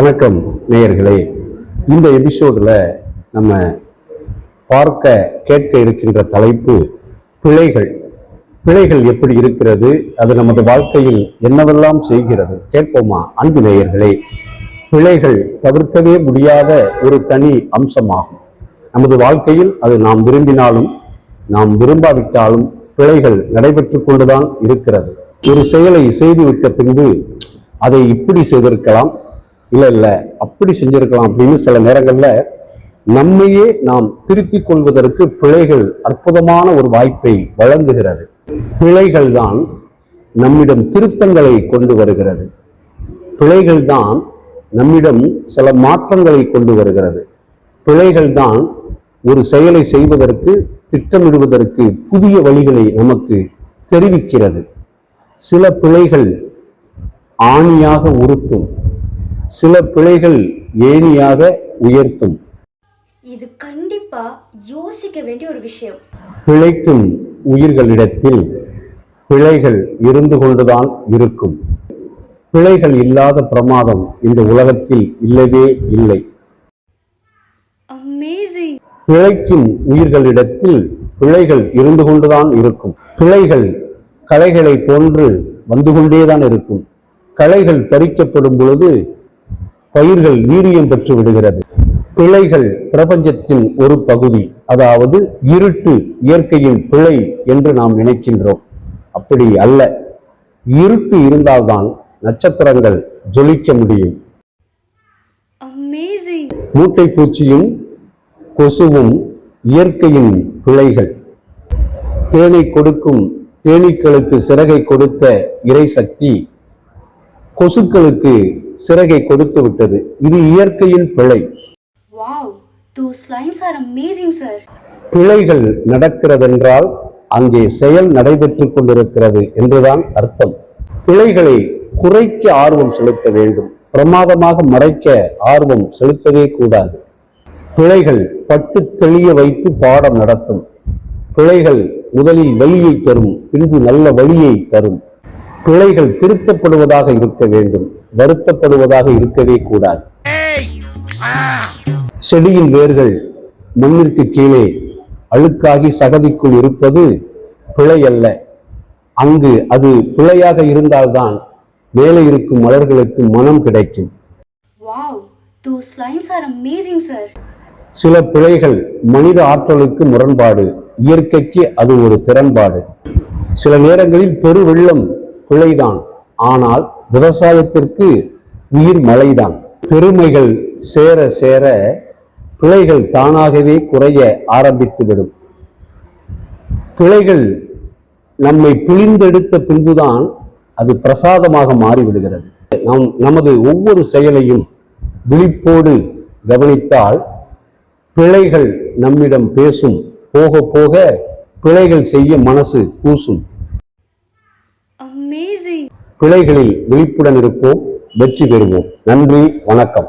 வணக்கம் நேயர்களே. இந்த எபிசோடில் நம்ம பார்க்க கேட்க இருக்கின்ற தலைப்பு பிழைகள். பிழைகள் எப்படி இருக்கிறது? அது நமது வாழ்க்கையில் என்னவெல்லாம் செய்கிறது? கேட்போமா அன்பு நேயர்களே. பிழைகள் தவிர்க்கவே முடியாத ஒரு தனி அம்சமாகும். நமது வாழ்க்கையில் அது நாம் விரும்பினாலும் நாம் விரும்பாவிட்டாலும் பிழைகள் நடைபெற்று கொண்டுதான் இருக்கிறது. ஒரு செயலை செய்துவிட்ட பின்பு அதை இப்படி செய்திருக்கலாம். இல்ல இல்ல அப்படி செஞ்சிருக்கலாம் அப்படின்னு சில நேரங்கள்ல நம்மையே நாம் திருத்திக் கொள்வதற்கு பிழைகள் அற்புதமான ஒரு வாய்ப்பை வழங்குகிறது. பிழைகள் தான் நம்மிடம் திருத்தங்களை கொண்டு வருகிறது. பிழைகள் தான் நம்மிடம் சில மாற்றங்களை கொண்டு வருகிறது. பிழைகள் தான் ஒரு செயலை செய்வதற்கு திட்டமிடுவதற்கு புதிய வழிகளை நமக்கு தெரிவிக்கிறது. சில பிழைகள் ஆணியாக உறுத்தும். சில பிழைகள் ஏணியாக உயர்த்தும். இது கண்டிப்பா யோசிக்க வேண்டிய ஒரு விஷயம். பிழைக்கும் உயிர்களிடத்தில் பிழைகள் இருந்து கொண்டுதான் இருக்கும். பிழைகள் இல்லாத பிரமாதம் இந்த உலகத்தில் இல்லவே இல்லை. பிழைக்கும் உயிர்களிடத்தில் பிழைகள் இருந்து கொண்டுதான் இருக்கும். பிழைகள் களைகளை போன்று வந்து கொண்டேதான் இருக்கும். களைகள் பறிக்கப்படும் பொழுது பயிர்கள் வீரியம் பெற்று விடுகிறது. பிழைகள் பிரபஞ்சத்தின் ஒரு பகுதி அதாவது இருட்டு இயற்கையின் பிழை என்று நாம் நினைக்கின்றோம். அப்படி அல்ல. இருட்டு இருந்தால்தான் நட்சத்திரங்கள் ஜொலிக்க முடியும். மூட்டை பூச்சியும் கொசுவும் இயற்கையின் பிழைகள். தேனை கொடுக்கும் தேனீக்களுக்கு சிறகை கொடுத்த இறை சக்தி கொசுக்களுக்கு சிறகை கொடுத்து விட்டது. இது இயற்கையின் பிழை. பிழைகள் நடக்கிறதென்றால் அங்கே செயல் நடைபெற்றுக் கொண்டிருக்கிறது என்றுதான் அர்த்தம். பிழைகளை குறைக்க ஆர்வம் செலுத்த வேண்டும். பிரமாதமாக மறைக்க ஆர்வம் செலுத்தவே கூடாது. பிழைகள் பட்டு தெளிய வைத்து பாடம் நடத்தும். பிழைகள் முதலில் வழியை தரும் பின்பு நல்ல வழியை தரும். பிழைகள் திருத்தப்படுவதாக இருக்க வேண்டும் வருத்தப்படுவதாக இருக்கவே கூடாது. செடியின் வேர்கள் மண்ணிற்கு கீழே அழுக்காகி சகதிக்குள் இருப்பது பிழை அல்ல. அங்கு அது பிழையாக இருந்தால்தான் மேலே இருக்கும் மலர்களுக்கு மனம் கிடைக்கும். சில பிழைகள் மனித ஆற்றலுக்கு முரண்பாடு இயற்கைக்கு அது ஒரு திறன்பாடு. சில நேரங்களில் பெருவெள்ளம் பிழைதான். ஆனால் விவசாயத்திற்கு உயிர் மழைதான் பெருமைகள் சேர சேர பிழைகள் தானாகவே குறைய ஆரம்பித்துவிடும். பிழைகள் நம்மை பிழிந்தெடுத்த பின்புதான் அது பிரசாதமாக மாறிவிடுகிறது. நாம் நமது ஒவ்வொரு செயலையும் விழிப்போடு கவனித்தால் பிழைகள் நம்மிடம் பேசும். போக போக பிழைகள் செய்ய மனசு கூசும். பிழைகளில் விழிப்புடன் இருப்போம் வெற்றி பெறுவோம். நன்றி வணக்கம்.